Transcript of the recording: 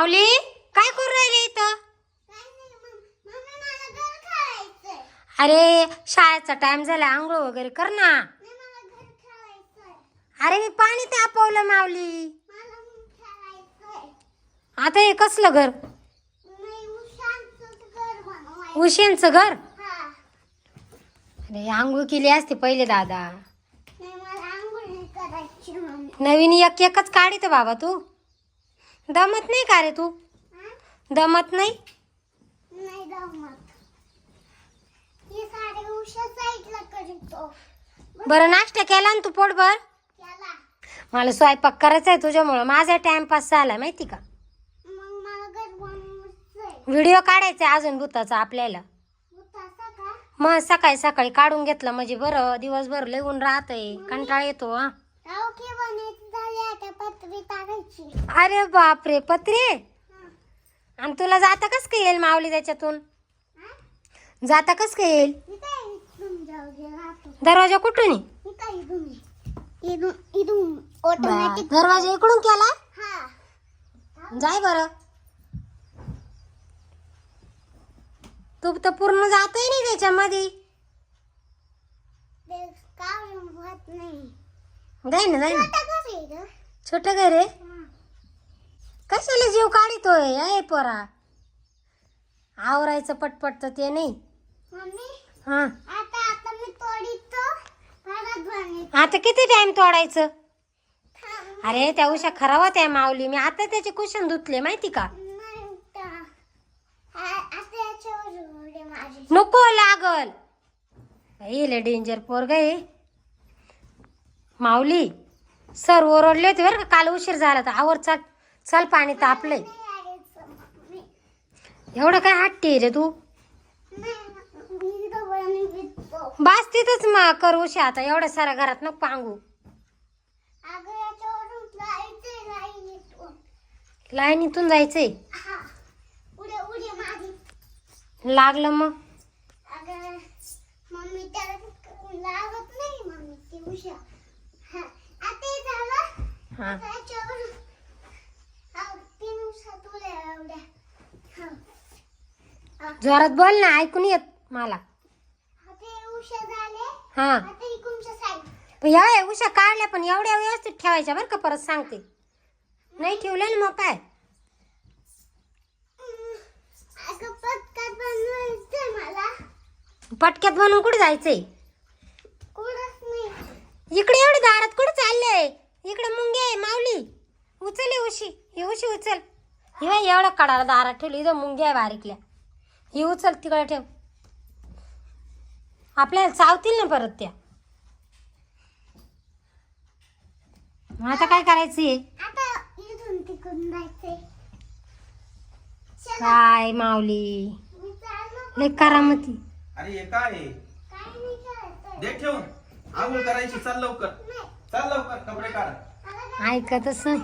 माऊली काय करू राहिले इथं? अरे शाळेचा टाइम झाला आंघोळ वगैरे कर ना. अरे मी पाणी तापवलं माऊली. आता हे कसलं घर? उशेंचं घर? अरे आंघोळ केली असते पहिले दादा. नवीन एक एकच काढित बाबा तू. दमत नाही का रे तू? दमत नाही? बरं नाश्ता केला ना तू पोटभर? मला स्वयंपाक करायचा आहे तुझ्यामुळं. माझा टाइमपास झाला माहिती का? व्हिडिओ काढायचा आहे अजून भूताचा आपल्याला. मग सकाळी सकाळी काढून घेतलं म्हणजे बरं दिवसभर लिहून राहतंय कंटाळा येतो हा. अरे बापरे पत्रे? आणि तुला जाता कस काय येईल माऊली त्याच्यातून? जाता कस काय येईल? दरवाजा कुठून आहे? बा, दरवाजा इकडून केला? जाय बर. तू तर पूर्ण जातही नाही त्याच्यामध्ये. जाय ना जाय ना. छोट घर आहे कशाला जीव काढितोय? अय पोरा. आवरायचं पटपट तर ते नाही. हा. आता किती टाइम तोडायचं? अरे त्या उशा खराब त्या माऊली. मी आता त्याचे कुशन धुतले माहिती का? नको लागल. डेंजर पोरग आहे. माऊली सर ओरडले होते बरं का काल उशीर झाला तर आवर चाल चल पाणी तापलंय. एवढं काय हट्टी रे तू? बास तिथंच मा कर उशा आता एवढ्या साऱ्या घरात नको पांगू. लाईनीतून जायचंय. लागलं मग अगं मम्मी त्याला लागत नाही मम्मी ती उषा हा आता हे झालं हा आता याच्यावर हा, तीन उषा तुला एवढ्या हा जोरात बोल ना ऐकून येत मला. हे. उषा हा या उशा काढल्या पण एवढ्या व्यवस्थित ठेवायच्या बरं का परत सांगते. नाही ठेवल्या ना मग काय? पटक्यात बनवून कुठे जायचंय? इकडे एवढे दारात कुठे चाललंय इकडे मुंगे आहे माऊली उचल हे उशी ही उशी उचल. ही एवढा कडाला दारात ठेवली इथं मुंग्या आहे बारीकल्या. ही उचल तिकडे ठेव. आपल्याला चावतील ना परत त्या. आता काय करायचं आहे आता इथून तिकडून जायचंय. चला. काय माऊली? लय करामती. अरे हे काय आहे? करायचंय. दे ठेवून. आंघोळ करायची चाल लवकर. चाल लवकर कपडे काढ. ऐकतच नाही.